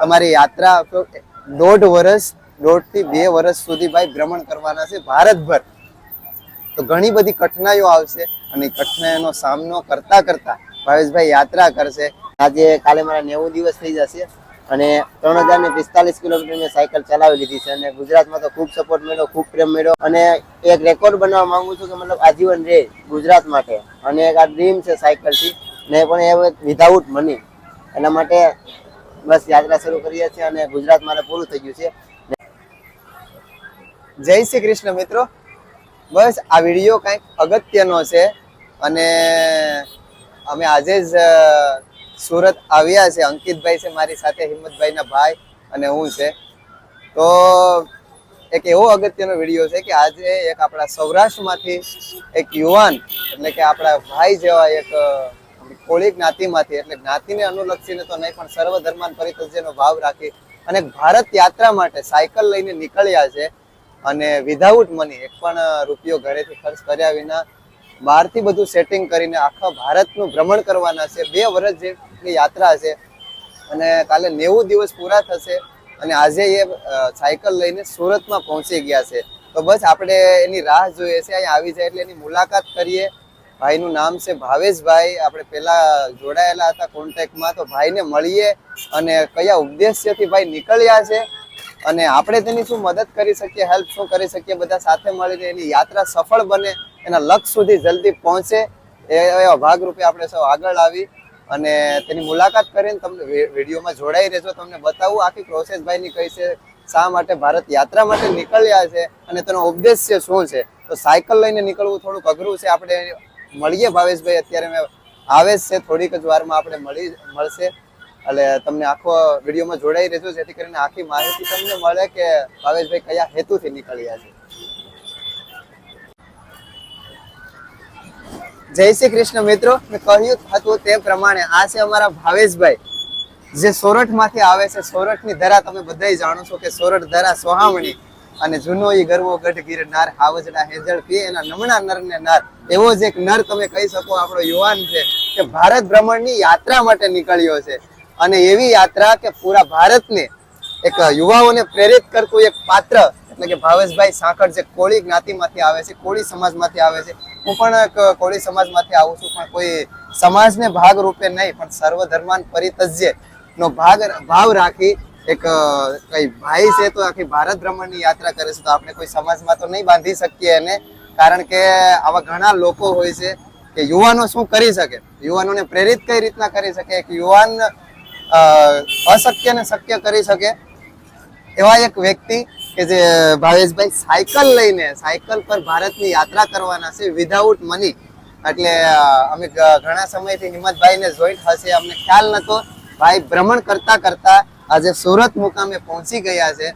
તમારી યાત્રા દોઢ વર્ષ દોઢથી બે વર્ષ સુધી ભાઈ ભ્રમણ કરવાના છે ભારતભર. તો ઘણી બધી કઠિનાઈઓ આવશે અને કઠિનાઈઓનો સામનો કરતા કરતા ભાવેશભાઈ યાત્રા કરશે. આજે કાલે મારા નેવું દિવસ થઈ જશે અને ત્રણ હજાર ને પિસ્તાલીસ કિલોમીટર મેં સાયકલ ચલાવી લીધી છે અને ગુજરાતમાં તો ખૂબ સપોર્ટ મળ્યો, ખૂબ પ્રેમ મળ્યો અને એક રેકોર્ડ બનાવવા માંગુ છું કે મતલબ આજીવન રહે ગુજરાત માટે. અને એક આ ડ્રીમ છે સાયકલથી. ને પણ એ વિધાઉટ મની એના માટે બસ યાત્રા શરૂ કરીએ છીએ અને ગુજરાત મારે પૂરું થઈ ગયું છે. જય શ્રી કૃષ્ણ મિત્રો. બસ આ વીડિયો કંઈક અગત્યનો છે અને અમે આજે જ સુરત આવ્યા છે. અંકિતભાઈ છે મારી સાથે, હિંમતભાઈના ભાઈ અને હું છે. તો એક એવો અગત્યનો વીડિયો છે કે આજે એક આપણા સૌરાષ્ટ્રમાંથી એક યુવાન, એટલે કે આપણા ભાઈ જેવા એક કોળી જ્ઞાતિમાંથી, એટલે જ્ઞાતિને અનુલક્ષીને તો નહીં, પણ સર્વ ધર્માન પરિતજ્યનો ભાવ રાખી અને ભારત યાત્રા માટે સાયકલ લઈને નીકળ્યા છે અને વિધાઉટ મની એક પણ રૂપિયો ઘરેથી ખર્ચ કર્યા વિના બહારથી બધું સેટિંગ કરીને આખા ભારતનું ભ્રમણ કરવાના છે. બે વર્ષ જેટલી યાત્રા છે અને કાલે નેવું દિવસ પૂરા થશે અને આજે એ સાયકલ લઈને સુરતમાં પહોંચી ગયા છે. તો બસ આપણે એની રાહ જોઈએ છે અહીંયા આવી જાય એટલે એની મુલાકાત કરીએ ભાઈનું નામ છે ભાવેશભાઈ. આપણે પહેલા જોડાયેલા હતા કોન્ટેક્ટમાં, તો ભાઈને મળીએ અને કયા ઉદ્દેશ્યથી ભાઈ નીકળ્યા છે અને આપણે તેની શું મદદ કરી શકીએ હેલ્પ શું કરી શકીએ, બધા સાથે મળીને એની યાત્રા સફળ બને, એના લક્ષ્ય સુધી જલ્દી પહોંચે એવા ભાગરૂપે આપણે સૌ આગળ આવી અને તેની મુલાકાત કરીને તમને વિડીયોમાં જોડાઈ રહેજો. તમને બતાવું આખી પ્રોસેસ ભાઈની કઈ છે, શા માટે ભારત યાત્રા માટે નીકળ્યા છે અને તેનો ઉદ્દેશ્ય શું છે. તો સાયકલ લઈને નીકળવું થોડુંક અઘરું છે. આપણે મળીએ ભાવેશભાઈ, અત્યારે મેં આવે છે, થોડીક જ વારમાં આપણે મળી મળશે. એટલે તમને આખો વિડીયોમાં જોડાઈ રહેજો, જેથી કરીને આખી માહિતી તમને મળે કે ભાવેશભાઈ કયા હેતુથી નીકળ્યા છે. જય શ્રી કૃષ્ણ મિત્રો, મેં કહ્યું હતું તે પ્રમાણે આ છે અમારા ભાવેશભાઈ. જે સોરઠમાંથી આવે છે સોરઠની ધરા તમે બધા જાણો છો કે સોરઠ ધરા સોહામણી. અને જૂનો ઈ ગરવો ગઢ ગિરનાર હાવજડા હેજળ પીએ એના નમણા નર ને નાર. એવો જ એક નર તમે કહી શકો, આપણો યુવાન છે, કે ભારત ભ્રમણની યાત્રા માટે નીકળ્યો છે. અને એવી યાત્રા કે પૂરા ભારતને એક યુવાઓને પ્રેરિત કરતું એક પાત્ર, એટલે કે ભાવેશભાઈ સાંકળ જે કોળી જ્ઞાતિમાંથી આવે છે, કોળી સમાજમાંથી આવે છે. હું પણ એક કોળી સમાજમાંથી આવું છું, પણ કોઈ સમાજને ભાગ રૂપે નહીં, પણ સર્વ ધર્માન પરિતજ્ય નો ભાગ, ભાવ રાખી એક કઈ ભાઈ છે તો આખી ભારત ભ્રમણની યાત્રા કરે છે તો આપણે કોઈ સમાજમાં તો નહીં બાંધી શકીએ એને. કારણ કે આવા ઘણા લોકો હોય છે કે યુવાનો શું કરી શકે? યુવાનોને પ્રેરિત કઈ રીતના કરી શકે? એક યુવાન અશક્યને શક્ય કરી શકે. એવા એક વ્યક્તિ કે જે ભાવેશભાઈ સાયકલ લઈને, સાયકલ પર ભારતની યાત્રા કરવાના છે વિધાઉટ મની એટલે અમે ઘણા સમયથી હિંમતભાઈને જોઈન્ટ હશે, અમને ખ્યાલ નતો. ભાઈ ભ્રમણ કરતા કરતા આજે સુરત મુકામે પહોંચી ગયા છે.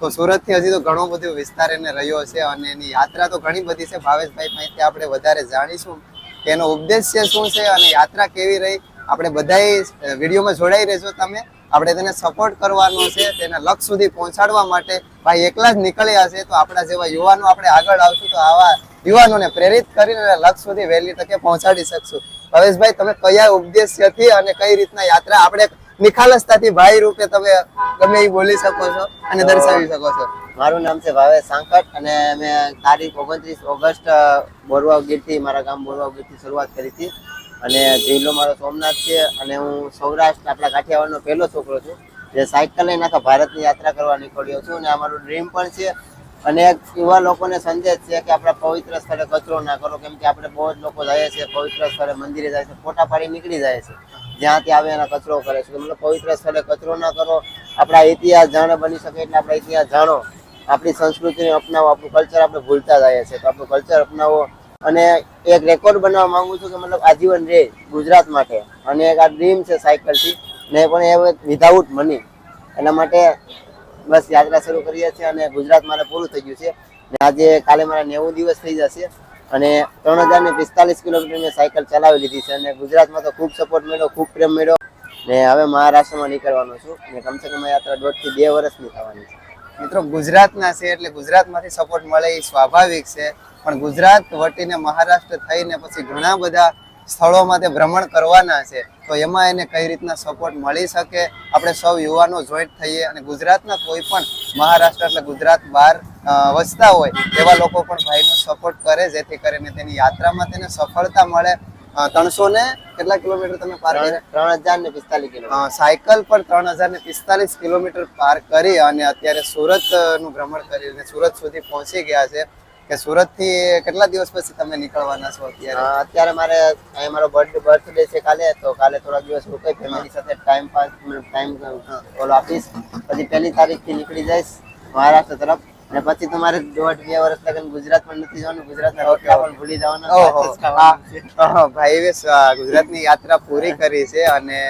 તો સુરતથી હજી તો ઘણો બધો વિસ્તાર એને રહ્યો છે અને એની યાત્રા તો ઘણી બધી છે. ભાવેશભાઈ પાસેથી આપણે વધારે જાણીશું. તેનો ઉદ્દેશ્ય શું છે અને યાત્રા કેવી રહી? આપણે બધાય વિડીયોમાં જોડાઈ રહેજો તમે. આપણે તેને સપોર્ટ કરવાનો છે, તેના લક્ષ સુધી પહોંચાડવા માટે. ભાઈ એકલા જ નીકળ્યા છે, તો આપણા જેવા યુવાનો આપણે આગળ આવશું, તો આવા યુવાનોને પ્રેરિત કરીને લક્ષ સુધી વહેલી તકે પહોંચાડી શકશું. ભવેશભાઈ, તમે કયા ઉદ્દેશ્યથી અને કઈ રીતના યાત્રા આપણે નિખાલસતાથી ભાઈ રૂપે તમે ગમે એ બોલી શકો છો અને દર્શાવી શકો છો. મારું નામ છે ભાવેશ સાંકટ અને મેં તારીખ ઓગણત્રીસ ઓગસ્ટ બોરવાવ ગીરથી મારા ગામ બોરવાવ ગીરથી શરૂઆત કરી હતી. અને જિલ્લો મારો સોમનાથ છે અને હું સૌરાષ્ટ્ર, આપણા કાઠિયાવાડનો પહેલો છોકરો છું. જે સાયકલ લઈને આખા ભારતની યાત્રા કરવા નીકળ્યો છું અને આ મારું ડ્રીમ પણ છે. અને યુવા લોકોને સંદેશ છે કે આપણા પવિત્ર સ્થળે કચરો ના કરો, કેમ કે આપણે બહુ જ લોકો જાય છે, પવિત્ર સ્થળે મંદિરે જાય છે, ફોટા પાડી નીકળી જાય છે. જ્યાંથી આવે એના કચરો કરે છે. મતલબ પવિત્ર સ્થળે કચરો ના કરો. આપણા ઇતિહાસ જાણે બની શકે એટલે આપણા ઇતિહાસ જાણો. આપણી સંસ્કૃતિને અપનાવો. આપણું કલ્ચર આપણે ભૂલતા જઈએ છીએ. તો આપણું કલ્ચર અપનાવો. અને એક રેકોર્ડ બનાવવા માંગુ છું કે મતલબ આજીવન રહે ગુજરાત માટે. અને એક આ ડ્રીમ છે સાયકલથી ને પણ એ વિધાઉટ મની એના માટે બસ યાત્રા શરૂ કરીએ છીએ અને ગુજરાત મારે પૂરું થઈ ગયું છે. ને આજે કાલે મારા નેવું દિવસ થઈ જશે. અને ત્રણ હજાર ને પિસ્તાલીસ કિલોમીટર મેં સાયકલ ચલાવી લીધી છે અને ગુજરાતમાં તો ખૂબ સપોર્ટ મળ્યો, ખૂબ પ્રેમ મળ્યો. ને હવે મહારાષ્ટ્રમાં નીકળવાનો છું. ને કમસે કમ યાત્રા દોઢથી બે વર્ષની થવાની છે. મિત્રો, ગુજરાતના છે એટલે ગુજરાતમાંથી સપોર્ટ મળે એ સ્વાભાવિક છે. પણ ગુજરાત વટીને મહારાષ્ટ્ર થઈને પછી ઘણા બધા સ્થળોમાં તે ભ્રમણ કરવાના છે તો એમાં એને કઈ રીતના સપોર્ટ મળી શકે? આપણે સૌ યુવાનો જોઈન્ટ થઈએ અને ગુજરાતના કોઈ પણ મહારાષ્ટ્ર એટલે ગુજરાત બહાર વસતા હોય એવા લોકો પણ ભાઈનો સપોર્ટ કરે જેથી કરીને તેની યાત્રામાં તેને સફળતા મળે. ત્રણસો ને કેટલા કિલોમીટર તમે પાર ત્રણ હજાર ને પિસ્તાલીસ કિલો અ, સાયકલ પર ત્રણ હજાર ને પિસ્તાલીસ કિલોમીટર પાર કરી અને અત્યારે સુરતનું ભ્રમણ કરીને સુરત સુધી પહોંચી ગયા છે. કે સુરતથી કેટલા દિવસ પછી તમે નીકળવાના છો અત્યારે? અત્યારે મારે અહીંયા મારો બર્થડે બર્થડે છે કાલે તો કાલે થોડા દિવસ રોકાઈ ફેમિલી સાથે ટાઈમ પાસ ટાઈમ ઓલો આપીશ. પછી પહેલી તારીખથી નીકળી જઈશ મહારાષ્ટ્ર તરફ. અને પછી તમારે દોઢ બે વર્ષ લગન ગુજરાત પણ નથી જવાનું. ગુજરાતના રોટલા પણ ભૂલી જવાના ભાઈ ભાઈ ગુજરાતની યાત્રા પૂરી કરી છે અને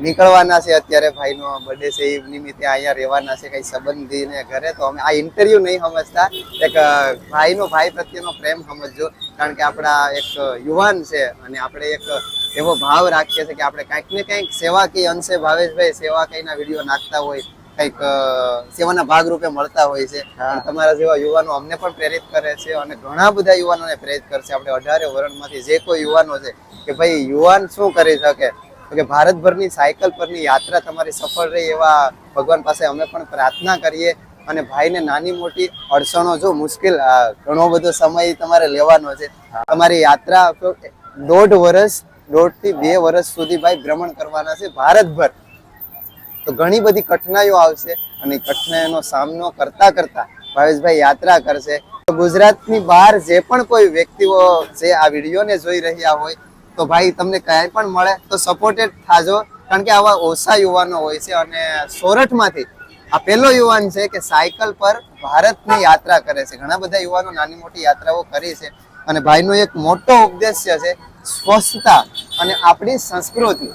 નીકળવાના છે અત્યારે ભાઈનો બર્થડે છે એ નિમિત્તે અહીંયા રહેવાના છે કઈ સંબંધીને ઘરે. તો અમે આ ઇન્ટરવ્યુ નહીં સમજતા. એક ભાઈનો ભાઈ પ્રત્યેનો પ્રેમ સમજજો. કારણ કે આપણા એક યુવાન છે અને આપણે એક એવો ભાવ રાખીએ છીએ કે આપણે કાંઈક ને કંઈક કઈ અંશે ભાવેશભાઈ સેવા કઈના વીડિયો નાખતા હોય કંઈક સેવાના ભાગરૂપે મળતા હોય છે. તમારા જેવા યુવાનો અમને પણ પ્રેરિત કરે છે અને ઘણા બધા યુવાનોને પ્રેરિત કરશે. આપણે અઢારે વર્ણમાંથી જે કોઈ યુવાનો છે કે ભાઈ યુવાન શું કરી શકે? કે ભારતભરની સાયકલ પરની યાત્રા તમારી સફળ રહી એવા ભગવાન પાસે અમે પણ પ્રાર્થના કરીએ અને ભાઈને નાની મોટી અડચણો જો મુશ્કેલ ઘણો બધો સમય તમારે લેવાનો છે. તમારી યાત્રા દોઢ વર્ષ દોઢથી બે વર્ષ સુધી ભાઈ ભ્રમણ કરવાના છે ભારતભર. તો ઘણી બધી કઠિનાઈઓ આવશે અને કઠિનાઈઓનો સામનો કરતા કરતા ભાવેશભાઈ યાત્રા કરશે. ગુજરાતની બહાર જે પણ કોઈ વ્યક્તિઓ જે આ વિડીયોને જોઈ રહ્યા હોય તો ભાઈ, તમને ક્યાંય પણ મળે તો સપોર્ટેડ થાજો. કારણ કે આવા ઓછા યુવાનો હોય છે અને સોરઠમાંથી આ પહેલો યુવાન છે કે સાયકલ પર ભારતની યાત્રા કરે છે. ઘણા બધા યુવાનો નાની મોટી યાત્રાઓ કરી છે અને ભાઈનો એક મોટો ઉદ્દેશ્ય છે સ્વચ્છતા અને આપણી સંસ્કૃતિ.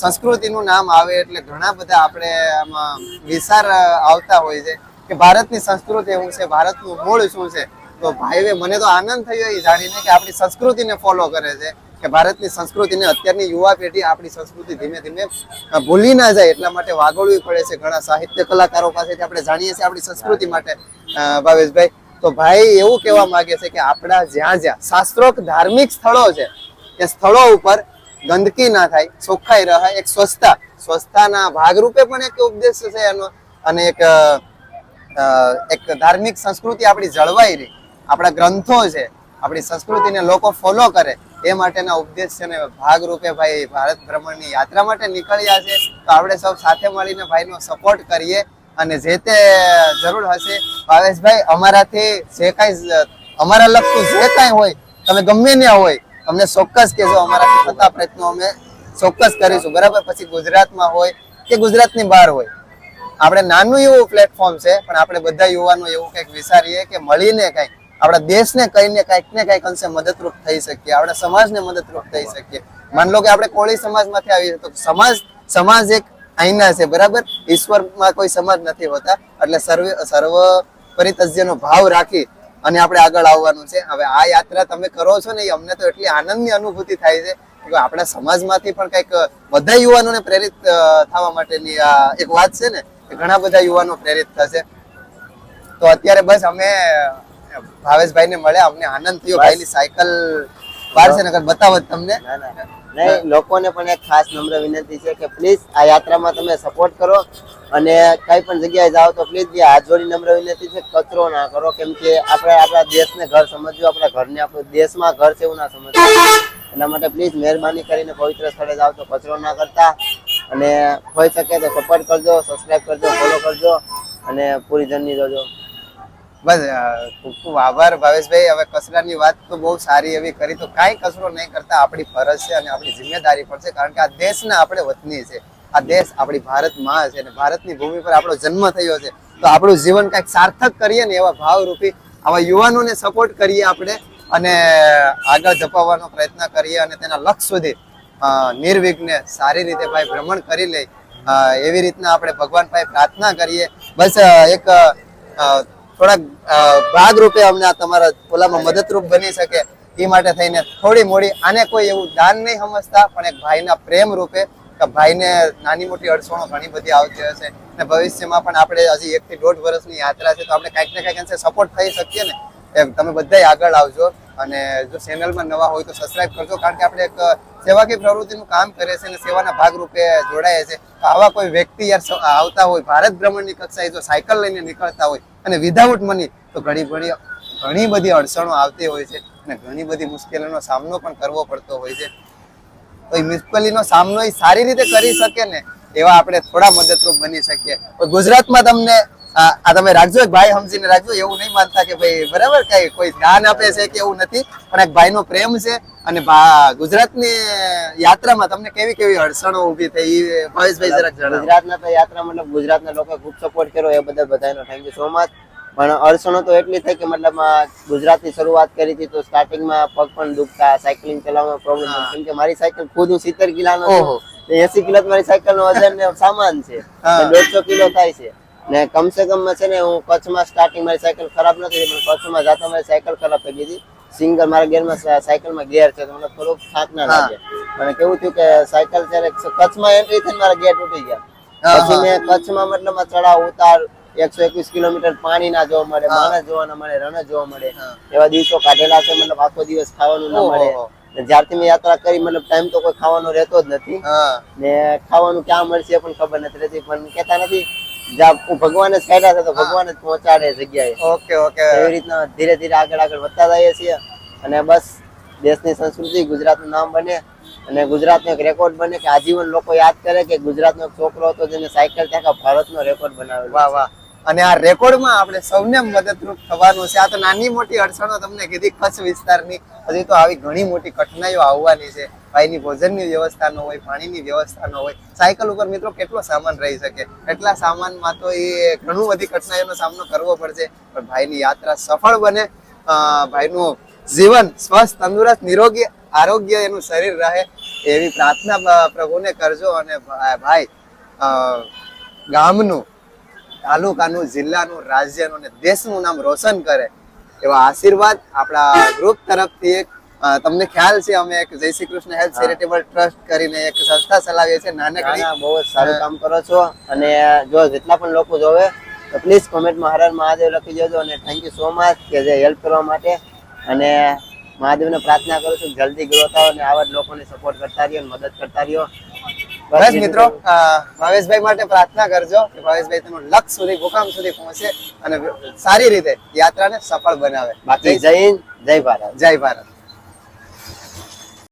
સંસ્કૃતિનું નામ આવે એટલે ઘણા બધા આપણે આમાં વિચાર આવતા હોય છે કે ભારતની સંસ્કૃતિ શું છે, ભારતનું મૂળ શું છે? તો ભાઈએ મને તો આનંદ થયો એ જાણીને કે આપણી સંસ્કૃતિને ફોલો કરે છે. કે ભારતની સંસ્કૃતિને અત્યારની યુવા પેઢી આપણી સંસ્કૃતિ ધીમે ધીમે ભૂલી ના જાય એટલા માટે વાગોળવી પડે છે. ઘણા સાહિત્ય કલાકારો પાસેથી આપણે જાણીએ છીએ આપણી સંસ્કૃતિ માટે ભાવેશભાઈ. તો ભાઈ એવું કહેવા માંગે છે કે આપણા જ્યાં જ્યાં શાસ્ત્રોક ધાર્મિક સ્થળો છે, એ સ્થળો ઉપર ગંદકી ના થાય, ચોખ્ખાઈ રહે, એક સ્વચ્છતા, સ્વચ્છતાના ભાગરૂપે પણ એક ઉપદેશ છે એનો, અને એક એક ધાર્મિક સંસ્કૃતિ આપણી જળવાઈ રહી. આપણા ગ્રંથો છે, આપણી સંસ્કૃતિને લોકો ફોલો કરે. એ માટેના ઉપદેશ છે ને ભાગરૂપે ભાઈ ભારત ભ્રમણની યાત્રા માટે નીકળ્યા છે. તો આપણે સૌ સાથે મળીને ભાઈનો સપોર્ટ કરીએ અને જે તે જરૂર હશે, ભાવેશભાઈ, અમારાથી જે કાંઈ અમારા લગતું જે કાંઈ હોય, તમે ગમે ત્યાં હોય, અમને ચોક્કસ કહેજો. અમારાથી થતા પ્રયત્નો અમે ચોક્કસ કરીશું. બરાબર? પછી ગુજરાતમાં હોય કે ગુજરાતની બહાર હોય. આપણે નાનું એવું પ્લેટફોર્મ છે, પણ આપણે બધા યુવાનો એવું કંઈક વિચારીએ કે મળીને કંઈક આપણા દેશને કઈને કંઈક ને કંઈક અંશે મદદરૂપ થઈ શકીએ, આપણા સમાજને મદદરૂપ થઈ શકીએ. માન લો કે આપણે કોળી સમાજમાંથી આવીએ તો સમાજ સમાજ એક આઈના છે, બરાબર? ઈશ્વરમાં કોઈ સમાજ નથી હોતા, એટલે સર્વ સર્વ પરિતજ્યનો ભાવ રાખી અને આપણે આગળ આવવાનું છે. હવે આ યાત્રા તમે કરો છો ને અમને તો એટલી આનંદની અનુભૂતિ થાય છે કે આપણા સમાજમાંથી પણ કંઈક બધા યુવાનોને પ્રેરિત થવા માટેની આ એક વાત છે ને ઘણા બધા યુવાનો પ્રેરિત થશે. તો અત્યારે બસ અમે ભાવેશભાઈ ને મળ્યા અમને આનંદ થયો. ભાઈની સાયકલ બહાર છે બતાવો તમને. નહીં લોકોને પણ એક ખાસ નમ્ર વિનંતી છે કે પ્લીઝ આ યાત્રામાં તમે સપોર્ટ કરો અને કઈ પણ જગ્યાએ જાઓ તો પ્લીઝ જે હાથ જોડી નમ્ર વિનંતી છે કચરો ના કરો. કેમ કે આપણે આપણા દેશને ઘર સમજવું આપણા ઘરને આપણું દેશમાં ઘર છે એવું ના સમજવું. એના માટે પ્લીઝ મહેરબાની કરીને પવિત્ર સ્થળે જાઓ તો કચરો ના કરતા. અને હોઈ શકે તો સપોર્ટ કરજો સબસ્ક્રાઇબ કરજો ફોલો કરજો અને પૂરી જર્ની જોજો. બસ ખૂબ ખૂબ આભાર ભાવેશભાઈ. હવે કચરાની વાત તો બહુ સારી એવી કરી, તો કાંઈ કચરો નહીં કરતા આપણી ફરજ છે અને આપણી જિમ્મેદારી પણ છે, કારણ કે આ દેશના આપણે વતની છે. આ દેશ આપણી ભારતમાં છે અને ભારતની ભૂમિ પર આપણો જન્મ થયો છે. તો આપણું જીવન કાંઈક સાર્થક કરીએ ને એવા ભાવરૂપી આવા યુવાનોને સપોર્ટ કરીએ આપણે અને આગળ ધપાવવાનો પ્રયત્ન કરીએ અને તેના લક્ષ્ય સુધી નિર્વિઘ્ને સારી રીતે ભાઈ ભ્રમણ કરી લે એવી રીતના આપણે ભગવાન ભાઈ પ્રાર્થના કરીએ. બસ એક થોડાક ભાગરૂપે અમને આ તમારા ઓલામાં મદદરૂપ બની શકે એ માટે થઈને થોડી મોડી આને કોઈ એવું દાન નહીં સમજતા, પણ એક ભાઈના પ્રેમ રૂપે, કે ભાઈને નાની મોટી અડચણો ઘણી બધી આવતી હશે અને ભવિષ્યમાં પણ આપણે હજી એક થી દોઢ વર્ષની યાત્રા છે, તો આપણે કાંઈક ને કાંઈક અંશે સપોર્ટ થઈ શકીએ ને? એમ, તમે બધા આગળ આવજો અને જો ચેનલમાં નવા હોય તો સબસ્ક્રાઇબ કરજો, કારણ કે આપણે એક સેવાકીય પ્રવૃત્તિનું કામ કરે છે અને સેવાના ભાગરૂપે જોડાય છે. આવા કોઈ વ્યક્તિ યાર આવતા હોય, ભારત ભ્રમણની કક્ષાએ જો સાયકલ લઈને નીકળતા હોય અને વિધાઉટ મની તો ઘણી ઘણી ઘણી બધી અડચણો આવતી હોય છે અને ઘણી બધી મુશ્કેલીઓનો સામનો પણ કરવો પડતો હોય છે. તો એ મુશ્કેલીનો સામનો એ સારી રીતે કરી શકે ને એવા આપણે થોડા મદદરૂપ બની શકીએ. ગુજરાતમાં તમને આ તમે રાખજો એક ભાઈ સમજીને રાખજો એવું નહીં માનતા કે ભાઈ બરાબર કઈ કોઈ દાન આપે છે કે એવું નથી પણ એક ભાઈનો પ્રેમ છે અને ગુજરાતની યાત્રામાં તમને કેવી કેવી અડચણો ઊભી થઈ એ ભાવેશભાઈ જરાક જણાવો. ગુજરાતના તો યાત્રા મતલબ ગુજરાતના લોકોએ ખૂબ સપોર્ટ કર્યો એ બદલ બધાનો થેન્ક યુ સો મચ પણ અડચણો તો એટલી થઈ કે મતલબ ગુજરાતની શરૂઆત કરી હતી તો સ્ટાર્ટિંગમાં પગ પણ દુખતા સાયકલિંગ ચલાવવામાં પ્રોબ્લેમ કેમ કે મારી સાયકલ ખુદ હું સિત્તેર કિલાનો. છું. એસી કિલો મારી સાયકલ નો વજન સામાન છે. દોઢસો કિલો થાય છે. ને કમસે કમ છે ને હું કચ્છમાં સ્ટાર્ટિંગ મારી સાયકલ ખરાબ નથી પણ કચ્છમાં જાતા મારી સાયકલ ખરાબ થઈ ગઈ હતી. સિંગલ મારા ગેરમાં સાયકલમાં ગેર છે તો મને થોડુંક થાક ના લાગે. મને કેવું થયું કે સાયકલ જ્યારે કચ્છમાં એન્ટ્રી થઈને મારા ગેર તૂટી ગયા. પછી મેં કચ્છમાં મતલબ ચડાવ ઉતાર એકસો એકવીસ કિલોમીટર પાણી ના જોવા મળે. માણસ જોવા ના મળે રણ જોવા મળે. એવા દિવસો કાઢેલા છે મતલબ આખો દિવસ ખાવાનું ના મળે. જ્યારથી મેં યાત્રા કરી મતલબ ટાઈમ તો કોઈ ખાવાનો રહેતો જ નથી. ને ખાવાનું ક્યાં મળશે એ પણ ખબર નથી રહેતી પણ કેતા નથી જ્યાં હું જ કાઢ્યા છે તો ભગવાન જ પહોંચાડે જગ્યાએ. Okay okay. એવી રીતના ધીરે ધીરે આગળ આગળ વધતા જઈએ છીએ અને બસ દેશની સંસ્કૃતિ ગુજરાતનું નામ બને અને ગુજરાતનો એક રેકોર્ડ બને કે આજીવન લોકો યાદ કરે કે ગુજરાતનો એક છોકરો હતો જેને સાયકલ ત્યાં ભારતનો રેકોર્ડ બનાવ્યો વાહ વાહ. અને આ રેકોર્ડમાં આપણે સૌને મદદરૂપ થવાનું છે. આ તો નાની મોટી અડચણો તમને કીધી કચ્છ વિસ્તારની. હજી તો આવી ઘણી મોટી કઠિનાઈઓ આવવાની છે. ભાઈની ભોજનની વ્યવસ્થા ન હોય, પાણીની વ્યવસ્થા ન હોય. સાયકલ ઉપર મિત્રો કેટલો સામાન રહી શકે? એટલા સામાનમાં તો એ ઘણું બધી કઠિનાઈઓનો સામનો કરવો પડશે. પણ ભાઈની યાત્રા સફળ બને. ભાઈનું જીવન સ્વસ્થ, તંદુરસ્ત, નિરોગી, આરોગ્ય એનું શરીર રહે એવી પ્રાર્થના પ્રભુને કરજો અને ભાઈ ગામનું, તાલુકાનું, જિલ્લાનું, રાજ્યનું અને દેશનું નામ રોશન કરે એવા આશીર્વાદ આપણા ગ્રુપ તરફથી એક તમને ખ્યાલ છે અમે એક Jay Shri Krishna health charitable trust કરીને એક સંસ્થા ચલાવીએ છીએ નાનકડી. બહુ જ સારું કામ કરો છો. અને જો જેટલા પણ લોકો જોવે તો પ્લીઝ કોમેન્ટમાં હર હર મહાદેવ લખી દેજો અને થેન્ક યુ સો મચ કે જે હેલ્પ કરવા માટે. અને મહાદેવને પ્રાર્થના કરું છું જલ્દી ગ્રો થાવ અને આવા જ લોકોને સપોર્ટ કરતા રહ્યો મદદ કરતા રહ્યો. બસ મિત્રો ભાવેશભાઈ માટે પ્રાર્થના કરજો કે ભાવેશભાઈ તેનું લક્ષ સુધી મુકામ સુધી પહોંચે અને સારી રીતે યાત્રાને સફળ બનાવે. બાકી જય હિન્દ જય ભારત. જય ભારત.